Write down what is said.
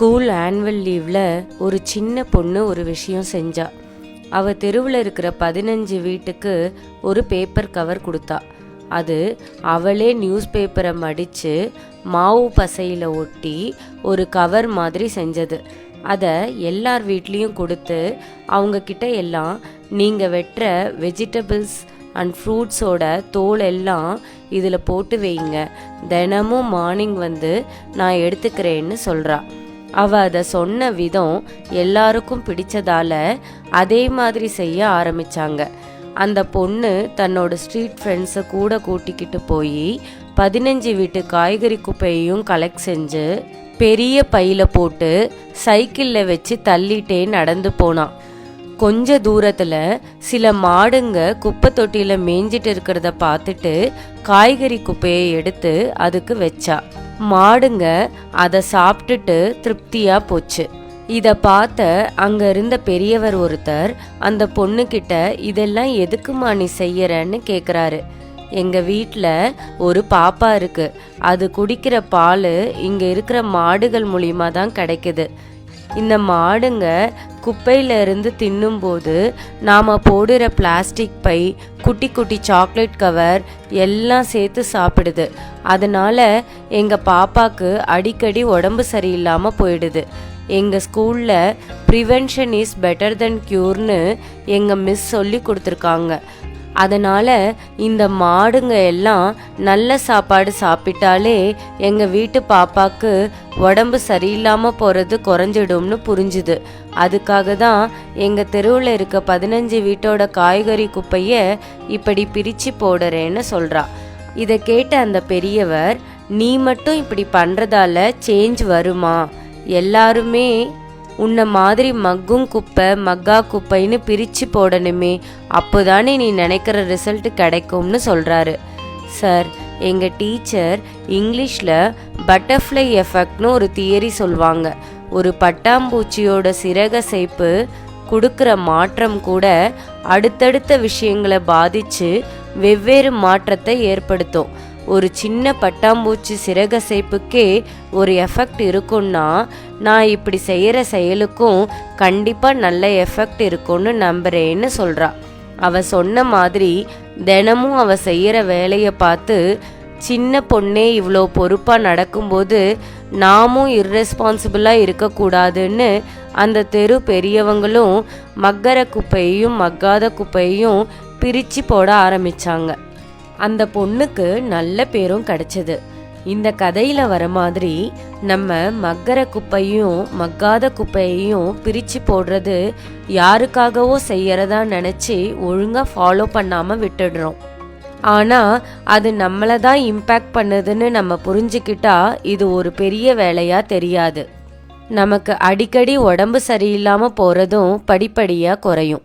School annual லீவில் ஒரு சின்ன பொண்ணு ஒரு விஷயம் செஞ்சா. அவள் தெருவில் இருக்கிற பதினஞ்சு வீட்டுக்கு ஒரு பேப்பர் கவர் கொடுத்தா. அது அவளே நியூஸ் பேப்பரை மடித்து மாவு பசையில் ஒட்டி ஒரு கவர் மாதிரி செஞ்சது. அதை எல்லார் வீட்லேயும் கொடுத்து அவங்கக்கிட்ட எல்லாம் நீங்கள் வெட்டுற வெஜிடபிள்ஸ் அண்ட் ஃப்ரூட்ஸோட தோல் எல்லாம் இதில் போட்டு வைங்க. தினமும் மார்னிங் வந்து நான் எடுத்துக்கிறேன்னு சொல்கிறா அவ அதை சொன்ன விதம் எல்லாருக்கும் பிடிச்சதால அதே மாதிரி செய்ய ஆரம்பிச்சாங்க. அந்த பொண்ணு தன்னோட ஸ்ட்ரீட் ஃப்ரெண்ட்ஸை கூட கூட்டிக்கிட்டு போய் பதினஞ்சு வீட்டு காய்கறி குப்பையையும் கலெக்ட் செஞ்சு பெரிய பையில போட்டு சைக்கிளில் வச்சு தள்ளிட்டே நடந்து போனான் கொஞ்ச தூரத்தில் சில மாடுங்க குப்பை தொட்டியில் மேய்ஞ்சிட்டு இருக்கிறத பார்த்துட்டு காய்கறி குப்பையை எடுத்து அதுக்கு வச்சா. மாடுங்க அதை சாப்பிட்டுட்டு திருப்தியா போச்சு. இதை பார்த்த அங்க இருந்த பெரியவர் ஒருத்தர் அந்த பொண்ணுக்கிட்ட இதெல்லாம் எதுக்குமா நீ செய்யறன்னு கேக்குறாரு. எங்க வீட்டில் ஒரு பாப்பா இருக்கு. அது குடிக்கிற பால் இங்க இருக்கிற மாடுகள் மூலியமா தான் கிடைக்குது. இந்த மாடுங்க குப்பையில இருந்து தின்னும்போது நாம் போடுற பிளாஸ்டிக் பை குட்டி குட்டி சாக்லேட் கவர் எல்லாம் சேர்த்து சாப்பிடுது. அதனால எங்கள் பாப்பாக்கு அடிக்கடி உடம்பு சரியில்லாமல் போயிடுது. எங்கள் ஸ்கூலில் ப்ரிவென்ஷன் இஸ் பெட்டர் தென் க்யூர்னு எங்கள் மிஸ் சொல்லி கொடுத்துருக்காங்க. அதனால் இந்த மாடுங்க எல்லாம் நல்ல சாப்பாடு சாப்பிட்டாலே எங்கள் வீட்டு பாப்பாக்கு உடம்பு சரியில்லாமல் போகிறது குறைஞ்சிடும்னு புரிஞ்சுது. அதுக்காக தான் எங்கள் தெருவில் இருக்க பதினஞ்சு வீட்டோட காய்கறி குப்பையை இப்படி பிரித்து போடுறேன்னு சொல்கிறா இதை கேட்ட அந்த பெரியவர் நீ மட்டும் இப்படி பண்ணுறதால சேஞ்ச் வருமா? எல்லாருமே உன்னை மாதிரி மக்கும் குப்பை மக்கா குப்பைன்னு பிரித்து போடணுமே. அப்போதானே நீ நினைக்கிற ரிசல்ட் கிடைக்கும்னு சொல்கிறாரு சார் எங்கள் டீச்சர் இங்கிலீஷில் பட்டர்ஃப்ளை எஃபெக்ட்னு ஒரு தியரி சொல்லுவாங்க ஒரு பட்டாம்பூச்சியோட சிறக சேப்பு கொடுக்குற மாற்றம் கூட அடுத்தடுத்த விஷயங்களை பாதித்து வெவ்வேறு மாற்றத்தை ஏற்படுத்தும். ஒரு சின்ன பட்டாம்பூச்சி சிறகசைப்புக்கே ஒரு எஃபெக்ட் இருக்கும்னா நான் இப்படி செய்கிற செயலுக்கும் கண்டிப்பாக நல்ல எஃபெக்ட் இருக்கும்னு நம்புறேன்னு சொல்கிறா அவள் சொன்ன மாதிரி தினமும் அவ செய்கிற வேலையை பார்த்து சின்ன பொண்ணே இவ்வளோ பொறுப்பாக நடக்கும்போது நாமும் இர்ரெஸ்பான்சிபிளாக இருக்கக்கூடாதுன்னு அந்த தெரு பெரியவங்களும் மக்கர குப்பையையும் மக்காத குப்பையையும் பிரித்து போட ஆரம்பிச்சாங்க. அந்த பொண்ணுக்கு நல்ல பேரும் கிடைச்சது. இந்த கதையில வர மாதிரி நம்ம மக்கர குப்பையும் மக்காத குப்பையையும் பிரிச்சு போடுறது யாருக்காகவோ செய்யறதா நினைச்சு ஒழுங்கா ஃபாலோ பண்ணாம விட்டுடுறோம். ஆனா அது நம்மளை தான் இம்பேக்ட் பண்ணுதுன்னு நம்ம புரிஞ்சுக்கிட்டா இது ஒரு பெரிய வேலையா தெரியாது. நமக்கு அடிக்கடி உடம்பு சரியில்லாம போறதும் படிப்படியா குறையும்.